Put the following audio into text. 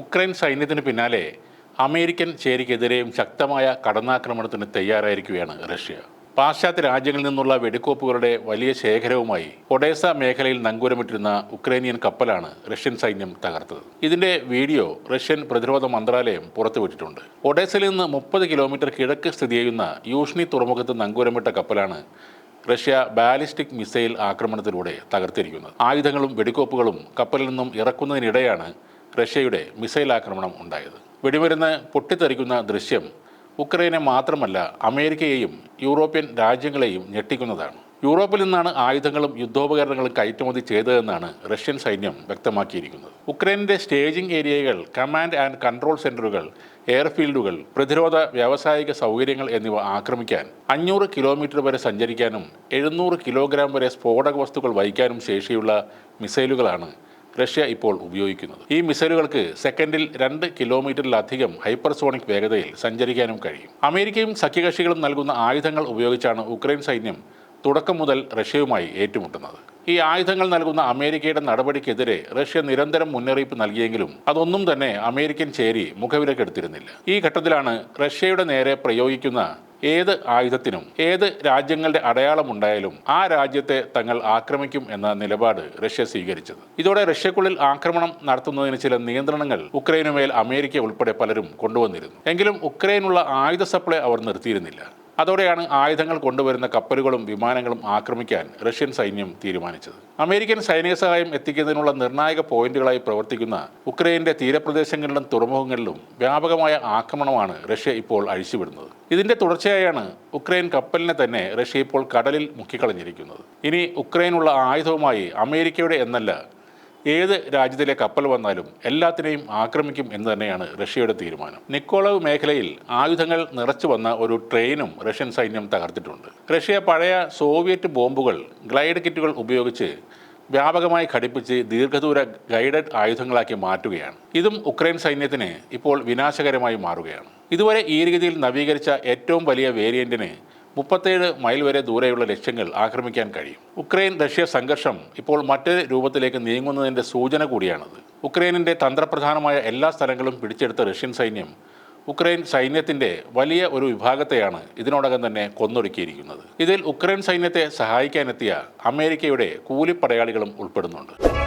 Ukraine സൈന്യത്തിന് പിന്നാലെ American ചേരിക്കെതിരെയും ശക്തമായ കടന്നാക്രമണത്തിന് തയ്യാറായിരിക്കുകയാണ് റഷ്യ. പാശ്ചാത്യ രാജ്യങ്ങളിൽ നിന്നുള്ള വെടിക്കോപ്പുകളുടെ വലിയ ശേഖരവുമായി ഒഡേസ മേഖലയിൽ നങ്കൂരമിട്ടിരുന്ന ഉക്രൈനിയൻ കപ്പലാണ് റഷ്യൻ സൈന്യം തകർത്തത്. ഇതിന്റെ വീഡിയോ റഷ്യൻ പ്രതിരോധ മന്ത്രാലയം പുറത്തുവിട്ടിട്ടുണ്ട്. ഒഡേസയിൽ നിന്ന് മുപ്പത് കിലോമീറ്റർ കിഴക്ക് സ്ഥിതി ചെയ്യുന്ന യൂഷ്ണി തുറമുഖത്ത് നങ്കൂരമിട്ട കപ്പലാണ് റഷ്യ ബാലിസ്റ്റിക് മിസൈൽ ആക്രമണത്തിലൂടെ തകർത്തിരിക്കുന്നത്. ആയുധങ്ങളും വെടിക്കോപ്പുകളും കപ്പലിൽ നിന്നും ഇറക്കുന്നതിനിടെയാണ് റഷ്യയുടെ മിസൈൽ ആക്രമണം ഉണ്ടായത്. വെടിമരുന്ന് പൊട്ടിത്തെറിക്കുന്ന ദൃശ്യം ഉക്രൈനെ മാത്രമല്ല അമേരിക്കയെയും യൂറോപ്യൻ രാജ്യങ്ങളെയും ഞെട്ടിക്കുന്നതാണ്. യൂറോപ്പിൽ നിന്നാണ് ആയുധങ്ങളും യുദ്ധോപകരണങ്ങളും കയറ്റുമതി ചെയ്തതെന്നാണ് റഷ്യൻ സൈന്യം വ്യക്തമാക്കിയിരിക്കുന്നത്. ഉക്രൈനിന്റെ സ്റ്റേജിംഗ് ഏരിയകൾ കമാൻഡ് ആൻഡ് കൺട്രോൾ സെന്ററുകൾ എയർഫീൽഡുകൾ പ്രതിരോധ വ്യാവസായിക സൗകര്യങ്ങൾ എന്നിവ ആക്രമിക്കാൻ അഞ്ഞൂറ് കിലോമീറ്റർ വരെ സഞ്ചരിക്കാനും എഴുന്നൂറ് കിലോഗ്രാം വരെ സ്ഫോടക വസ്തുക്കൾ വഹിക്കാനും ശേഷിയുള്ള മിസൈലുകളാണ് റഷ്യ ഇപ്പോൾ ഉപയോഗിക്കുന്നത്. ഈ മിസൈലുകൾക്ക് സെക്കൻഡിൽ രണ്ട് കിലോമീറ്ററിലധികം ഹൈപ്പർസോണിക് വേഗതയിൽ സഞ്ചരിക്കാനും കഴിയും. അമേരിക്കയും സഖ്യകക്ഷികളും നൽകുന്ന ആയുധങ്ങൾ ഉപയോഗിച്ചാണ് ഉക്രൈൻ സൈന്യം തുടക്കം മുതൽ റഷ്യയുമായി ഏറ്റുമുട്ടുന്നത്. ഈ ആയുധങ്ങൾ നൽകുന്ന അമേരിക്കയുടെ നടപടിക്കെതിരെ റഷ്യ നിരന്തരം മുന്നറിയിപ്പ് നൽകിയെങ്കിലും അതൊന്നും തന്നെ അമേരിക്കൻ ചേരി മുഖവിലക്കെടുത്തിരുന്നില്ല. ഈ ഘട്ടത്തിലാണ് റഷ്യയുടെ നേരെ പ്രയോഗിക്കുന്ന ഏത് ആയുധത്തിനും ഏത് രാജ്യങ്ങളുടെ അടയാളമുണ്ടായാലും ആ രാജ്യത്തെ തങ്ങൾ ആക്രമിക്കും എന്ന നിലപാട് റഷ്യ സ്വീകരിച്ചത്. ഇതോടെ റഷ്യക്കുള്ളിൽ ആക്രമണം നടത്തുന്നതിന് ചില നിയന്ത്രണങ്ങൾ ഉക്രൈനുമേൽ അമേരിക്ക ഉൾപ്പെടെ പലരും കൊണ്ടുവന്നിരുന്നു. എങ്കിലും ഉക്രൈനുള്ള ആയുധ സപ്ലൈ അവർ നിർത്തിയിരുന്നില്ല. അതോടെയാണ് ആയുധങ്ങൾ കൊണ്ടുവരുന്ന കപ്പലുകളും വിമാനങ്ങളും ആക്രമിക്കാൻ റഷ്യൻ സൈന്യം തീരുമാനിച്ചത്. അമേരിക്കൻ സൈനിക സഹായം എത്തിക്കുന്നതിനുള്ള നിർണായക പോയിന്റുകളായി പ്രവർത്തിക്കുന്ന ഉക്രൈന്റെ തീരപ്രദേശങ്ങളിലും തുറമുഖങ്ങളിലും വ്യാപകമായ ആക്രമണമാണ് റഷ്യ ഇപ്പോൾ അഴിച്ചുവിടുന്നത്. ഇതിന്റെ തുടർച്ചയായാണ് ഉക്രൈൻ കപ്പലിനെ തന്നെ റഷ്യ ഇപ്പോൾ കടലിൽ മുക്കിക്കളഞ്ഞിരിക്കുന്നത്. ഇനി ഉക്രൈനുള്ള ആയുധവുമായി അമേരിക്കയുടെ എന്നല്ല ഏത് രാജ്യത്തിലെ കപ്പൽ വന്നാലും എല്ലാത്തിനെയും ആക്രമിക്കും എന്ന് തന്നെയാണ് റഷ്യയുടെ തീരുമാനം. നിക്കോളവ് മേഖലയിൽ ആയുധങ്ങൾ നിറച്ചു വന്ന ഒരു ട്രെയിനും റഷ്യൻ സൈന്യം തകർത്തിട്ടുണ്ട്. റഷ്യ പഴയ സോവിയറ്റ് ബോംബുകൾ ഗ്ലൈഡ് കിറ്റുകൾ ഉപയോഗിച്ച് വ്യാപകമായി ഘടിപ്പിച്ച് ദീർഘദൂര ഗൈഡഡ് ആയുധങ്ങളാക്കി മാറ്റുകയാണ്. ഇതും ഉക്രൈൻ സൈന്യത്തിന് ഇപ്പോൾ വിനാശകരമായി മാറുകയാണ്. ഇതുവരെ ഈ രീതിയിൽ നവീകരിച്ച ഏറ്റവും വലിയ വേരിയന്റിന് മുപ്പത്തേഴ് മൈൽ വരെ ദൂരെയുള്ള ലക്ഷ്യങ്ങൾ ആക്രമിക്കാൻ കഴിയും. ഉക്രൈൻ റഷ്യ സംഘർഷം ഇപ്പോൾ മറ്റൊരു രൂപത്തിലേക്ക് നീങ്ങുന്നതിന്റെ സൂചന കൂടിയാണത്. ഉക്രൈനിന്റെ തന്ത്രപ്രധാനമായ എല്ലാ സ്ഥലങ്ങളും പിടിച്ചെടുത്ത റഷ്യൻ സൈന്യം ഉക്രൈൻ സൈന്യത്തിന്റെ വലിയ ഒരു വിഭാഗത്തെയാണ് ഇതിനോടകം തന്നെ കൊന്നൊടുക്കിയിരിക്കുന്നത്. ഇതിൽ ഉക്രൈൻ സൈന്യത്തെ സഹായിക്കാനെത്തിയ അമേരിക്കയുടെ കൂലിപ്പടയാളികളും ഉൾപ്പെടുന്നുണ്ട്.